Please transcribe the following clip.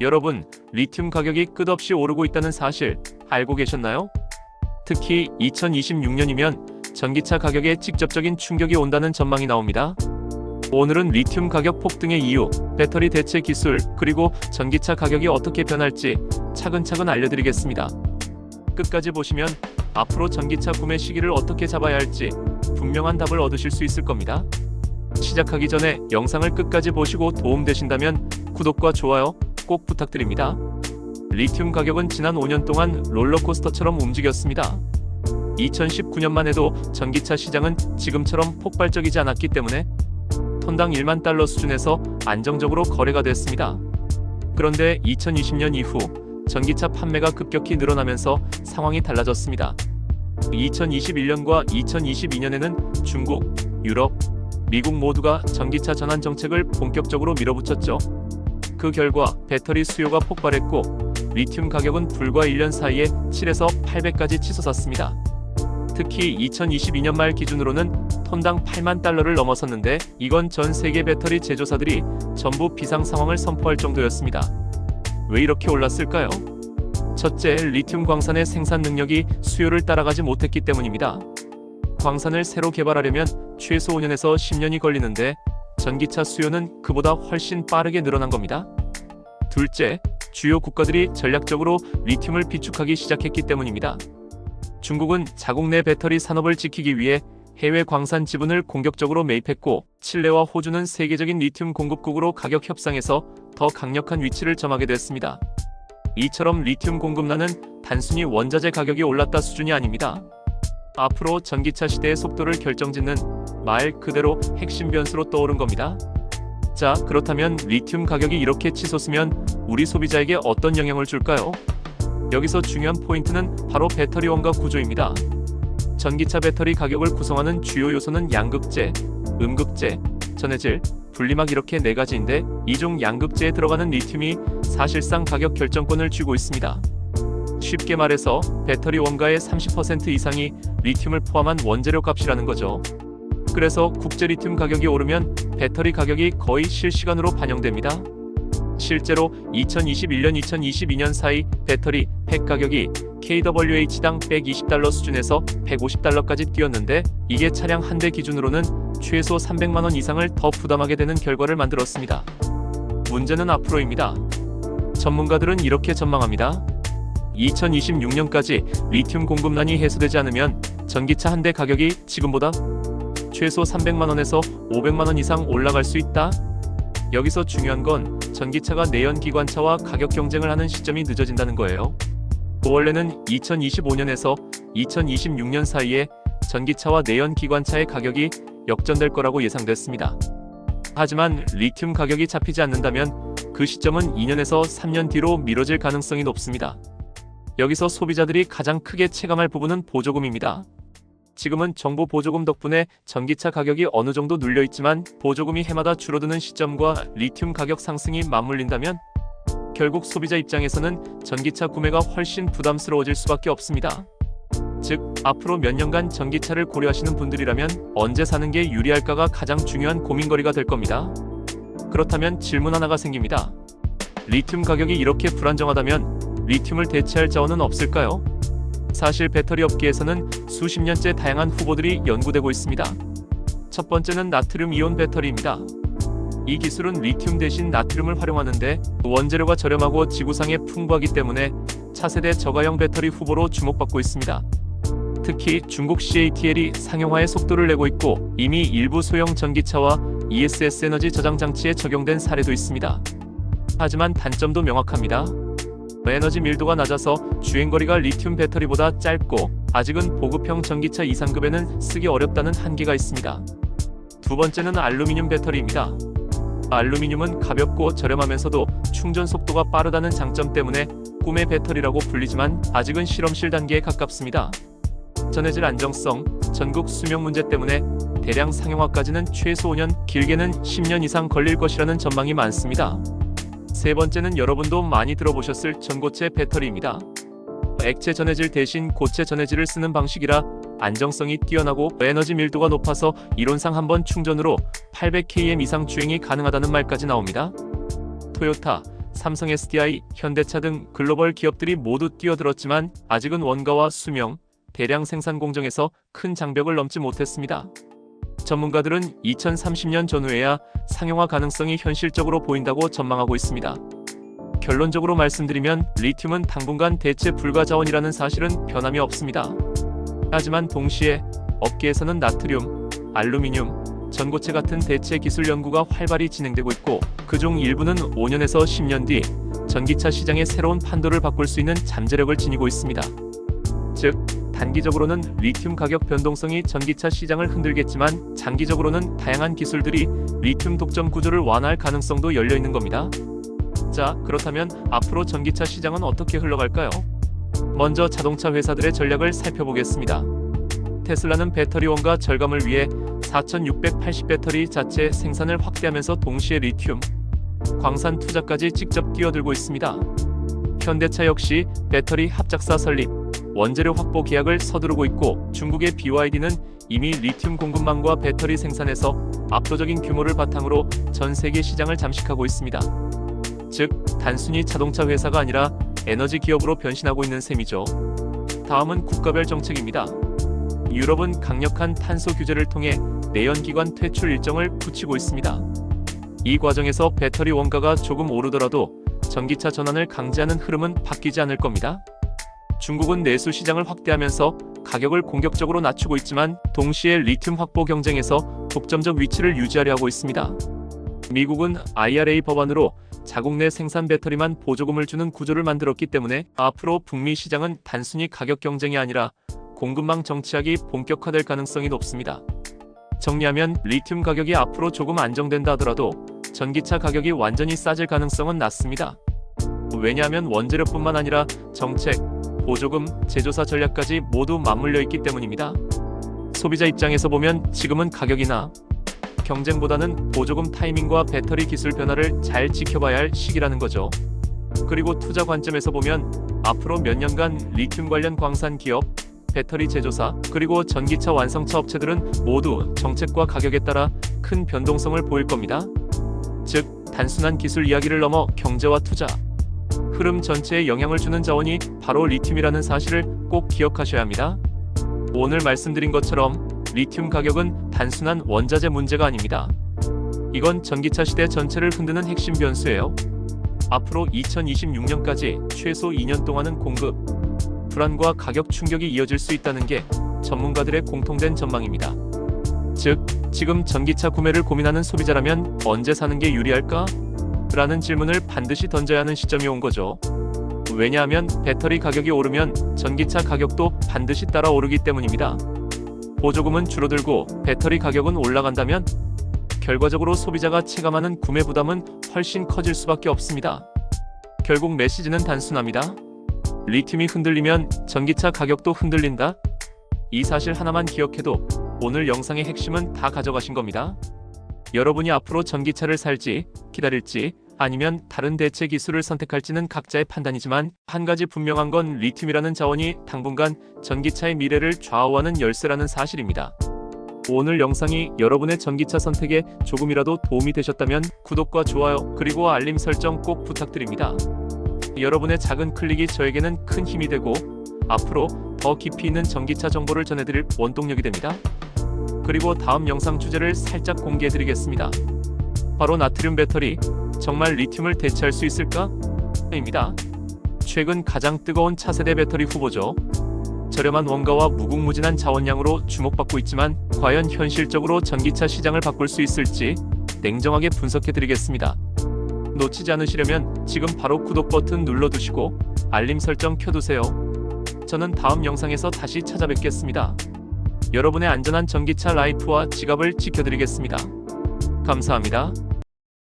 여러분, 리튬 가격이 끝없이 오르고 있다는 사실 알고 계셨나요? 특히 2026년이면 전기차 가격에 직접적인 충격이 온다는 전망이 나옵니다. 오늘은 리튬 가격 폭등의 이유, 배터리 대체 기술, 그리고 전기차 가격이 어떻게 변할지 차근차근 알려드리겠습니다. 끝까지 보시면 앞으로 전기차 구매 시기를 어떻게 잡아야 할지 분명한 답을 얻으실 수 있을 겁니다. 시작하기 전에 영상을 끝까지 보시고 도움되신다면 구독과 좋아요 꼭 부탁드립니다. 리튬 가격은 지난 5년 동안 롤러코스터처럼 움직였습니다. 2019년만 해도 전기차 시장은 지금처럼 폭발적이지 않았기 때문에 톤당 1만 달러 수준에서 안정적으로 거래가 됐습니다. 그런데 2020년 이후 전기차 판매가 급격히 늘어나면서 상황이 달라졌습니다. 2021년과 2022년에는 중국, 유럽, 미국 모두가 전기차 전환 정책을 본격적으로 밀어붙였죠. 그 결과 배터리 수요가 폭발했고 리튬 가격은 불과 1년 사이에 7에서 8배까지 치솟았습니다. 특히 2022년 말 기준으로는 톤당 8만 달러를 넘어섰는데 이건 전 세계 배터리 제조사들이 전부 비상 상황을 선포할 정도였습니다. 왜 이렇게 올랐을까요? 첫째, 리튬 광산의 생산 능력이 수요를 따라가지 못했기 때문입니다. 광산을 새로 개발하려면 최소 5년에서 10년이 걸리는데 전기차 수요는 그보다 훨씬 빠르게 늘어난 겁니다. 둘째, 주요 국가들이 전략적으로 리튬을 비축하기 시작했기 때문입니다. 중국은 자국 내 배터리 산업을 지키기 위해 해외 광산 지분을 공격적으로 매입했고 칠레와 호주는 세계적인 리튬 공급국으로 가격 협상에서 더 강력한 위치를 점하게 됐습니다. 이처럼 리튬 공급난은 단순히 원자재 가격이 올랐다 수준이 아닙니다. 앞으로 전기차 시대의 속도를 결정짓는 말 그대로 핵심 변수로 떠오른 겁니다. 자, 그렇다면 리튬 가격이 이렇게 치솟으면 우리 소비자에게 어떤 영향을 줄까요? 여기서 중요한 포인트는 바로 배터리 원가 구조입니다. 전기차 배터리 가격을 구성하는 주요 요소는 양극재, 음극재, 전해질, 분리막 이렇게 네 가지인데 이중 양극재에 들어가는 리튬이 사실상 가격 결정권을 쥐고 있습니다. 쉽게 말해서 배터리 원가의 30% 이상이 리튬을 포함한 원재료 값이라는 거죠. 그래서 국제 리튬 가격이 오르면 배터리 가격이 거의 실시간으로 반영됩니다. 실제로 2021년 2022년 사이 배터리 팩 가격이 kWh당 120달러 수준에서 150달러까지 뛰었는데 이게 차량 한 대 기준으로는 최소 300만 원 이상을 더 부담하게 되는 결과를 만들었습니다. 문제는 앞으로입니다. 전문가들은 이렇게 전망합니다. 2026년까지 리튬 공급난이 해소되지 않으면 전기차 한 대 가격이 지금보다 최소 300만 원에서 500만 원 이상 올라갈 수 있다. 여기서 중요한 건 전기차가 내연 기관차와 가격 경쟁을 하는 시점이 늦어진다는 거예요. 원래는 2025년에서 2026년 사이에 전기차와 내연 기관차의 가격이 역전될 거라고 예상됐습니다. 하지만 리튬 가격이 잡히지 않는다면 그 시점은 2년에서 3년 뒤로 미뤄질 가능성이 높습니다. 여기서 소비자들이 가장 크게 체감할 부분은 보조금입니다. 지금은 정부 보조금 덕분에 전기차 가격이 어느 정도 눌려 있지만 보조금이 해마다 줄어드는 시점과 리튬 가격 상승이 맞물린다면 결국 소비자 입장에서는 전기차 구매가 훨씬 부담스러워질 수밖에 없습니다. 즉, 앞으로 몇 년간 전기차를 고려하시는 분들이라면 언제 사는 게 유리할까가 가장 중요한 고민거리가 될 겁니다. 그렇다면 질문 하나가 생깁니다. 리튬 가격이 이렇게 불안정하다면 리튬을 대체할 자원은 없을까요? 사실 배터리 업계에서는 수십 년째 다양한 후보들이 연구되고 있습니다. 첫 번째는 나트륨 이온 배터리입니다. 이 기술은 리튬 대신 나트륨을 활용하는데 원재료가 저렴하고 지구상에 풍부하기 때문에 차세대 저가형 배터리 후보로 주목받고 있습니다. 특히 중국 CATL이 상용화의 속도를 내고 있고 이미 일부 소형 전기차와 ESS 에너지 저장 장치에 적용된 사례도 있습니다. 하지만 단점도 명확합니다. 에너지 밀도가 낮아서 주행거리가 리튬 배터리보다 짧고 아직은 보급형 전기차 이상급에는 쓰기 어렵다는 한계가 있습니다. 두 번째는 알루미늄 배터리입니다. 알루미늄은 가볍고 저렴하면서도 충전 속도가 빠르다는 장점 때문에 꿈의 배터리라고 불리지만 아직은 실험실 단계에 가깝습니다. 전해질 안정성, 전국 수명 문제 때문에 대량 상용화까지는 최소 5년, 길게는 10년 이상 걸릴 것이라는 전망이 많습니다. 세 번째는 여러분도 많이 들어보셨을 전고체 배터리입니다. 액체 전해질 대신 고체 전해질을 쓰는 방식이라 안정성이 뛰어나고 에너지 밀도가 높아서 이론상 한 번 충전으로 800km 이상 주행이 가능하다는 말까지 나옵니다. 토요타, 삼성 SDI, 현대차 등 글로벌 기업들이 모두 뛰어들었지만 아직은 원가와 수명, 대량 생산 공정에서 큰 장벽을 넘지 못했습니다. 전문가들은 2030년 전후에야 상용화 가능성이 현실적으로 보인다고 전망하고 있습니다. 결론적으로 말씀드리면 리튬은 당분간 대체 불가 자원이라는 사실은 변함이 없습니다. 하지만 동시에 업계에서는 나트륨, 알루미늄, 전고체 같은 대체 기술 연구가 활발히 진행되고 있고 그중 일부는 5년에서 10년 뒤 전기차 시장의 새로운 판도를 바꿀 수 있는 잠재력을 지니고 있습니다. 즉, 단기적으로는 리튬 가격 변동성이 전기차 시장을 흔들겠지만 장기적으로는 다양한 기술들이 리튬 독점 구조를 완화할 가능성도 열려 있는 겁니다. 자, 그렇다면 앞으로 전기차 시장은 어떻게 흘러갈까요? 먼저 자동차 회사들의 전략을 살펴보겠습니다. 테슬라는 배터리원가 절감을 위해 4680 배터리 자체 생산을 확대하면서 동시에 리튬, 광산 투자까지 직접 뛰어들고 있습니다. 현대차 역시 배터리 합작사 설립, 원재료 확보 계약을 서두르고 있고 중국의 BYD는 이미 리튬 공급망과 배터리 생산에서 압도적인 규모를 바탕으로 전 세계 시장을 잠식하고 있습니다. 즉, 단순히 자동차 회사가 아니라 에너지 기업으로 변신하고 있는 셈이죠. 다음은 국가별 정책입니다. 유럽은 강력한 탄소 규제를 통해 내연기관 퇴출 일정을 붙이고 있습니다. 이 과정에서 배터리 원가가 조금 오르더라도 전기차 전환을 강제하는 흐름은 바뀌지 않을 겁니다. 중국은 내수 시장을 확대하면서 가격을 공격적으로 낮추고 있지만 동시에 리튬 확보 경쟁에서 독점적 위치를 유지하려 하고 있습니다. 미국은 IRA 법안으로 자국 내 생산 배터리만 보조금을 주는 구조를 만들었기 때문에 앞으로 북미 시장은 단순히 가격 경쟁이 아니라 공급망 정치학이 본격화될 가능성이 높습니다. 정리하면 리튬 가격이 앞으로 조금 안정된다 하더라도 전기차 가격이 완전히 싸질 가능성은 낮습니다. 왜냐하면 원재료뿐만 아니라 정책, 보조금, 제조사 전략까지 모두 맞물려 있기 때문입니다. 소비자 입장에서 보면 지금은 가격이나 경쟁보다는 보조금 타이밍과 배터리 기술 변화를 잘 지켜봐야 할 시기라는 거죠. 그리고 투자 관점에서 보면 앞으로 몇 년간 리튬 관련 광산 기업, 배터리 제조사, 그리고 전기차 완성차 업체들은 모두 정책과 가격에 따라 큰 변동성을 보일 겁니다. 즉, 단순한 기술 이야기를 넘어 경제와 투자, 흐름 전체에 영향을 주는 자원이 바로 리튬이라는 사실을 꼭 기억하셔야 합니다. 오늘 말씀드린 것처럼 리튬 가격은 단순한 원자재 문제가 아닙니다. 이건 전기차 시대 전체를 흔드는 핵심 변수예요. 앞으로 2026년까지 최소 2년 동안은 공급, 불안과 가격 충격이 이어질 수 있다는 게 전문가들의 공통된 전망입니다. 즉, 지금 전기차 구매를 고민하는 소비자라면 언제 사는 게 유리할까? 라는 질문을 반드시 던져야 하는 시점이 온 거죠. 왜냐하면 배터리 가격이 오르면 전기차 가격도 반드시 따라 오르기 때문입니다. 보조금은 줄어들고 배터리 가격은 올라간다면 결과적으로 소비자가 체감하는 구매 부담은 훨씬 커질 수밖에 없습니다. 결국 메시지는 단순합니다. 리튬이 흔들리면 전기차 가격도 흔들린다. 이 사실 하나만 기억해도 오늘 영상의 핵심은 다 가져가신 겁니다. 여러분이 앞으로 전기차를 살지, 기다릴지, 아니면 다른 대체 기술을 선택할지는 각자의 판단이지만 한 가지 분명한 건 리튬이라는 자원이 당분간 전기차의 미래를 좌우하는 열쇠라는 사실입니다. 오늘 영상이 여러분의 전기차 선택에 조금이라도 도움이 되셨다면 구독과 좋아요 그리고 알림 설정 꼭 부탁드립니다. 여러분의 작은 클릭이 저에게는 큰 힘이 되고 앞으로 더 깊이 있는 전기차 정보를 전해드릴 원동력이 됩니다. 그리고 다음 영상 주제를 살짝 공개해드리겠습니다. 바로 나트륨 배터리, 정말 리튬을 대체할 수 있을까? 입니다. 최근 가장 뜨거운 차세대 배터리 후보죠. 저렴한 원가와 무궁무진한 자원량으로 주목받고 있지만 과연 현실적으로 전기차 시장을 바꿀 수 있을지 냉정하게 분석해드리겠습니다. 놓치지 않으시려면 지금 바로 구독 버튼 눌러두시고 알림 설정 켜두세요. 저는 다음 영상에서 다시 찾아뵙겠습니다. 여러분의 안전한 전기차 라이프와 지갑을 지켜드리겠습니다. 감사합니다.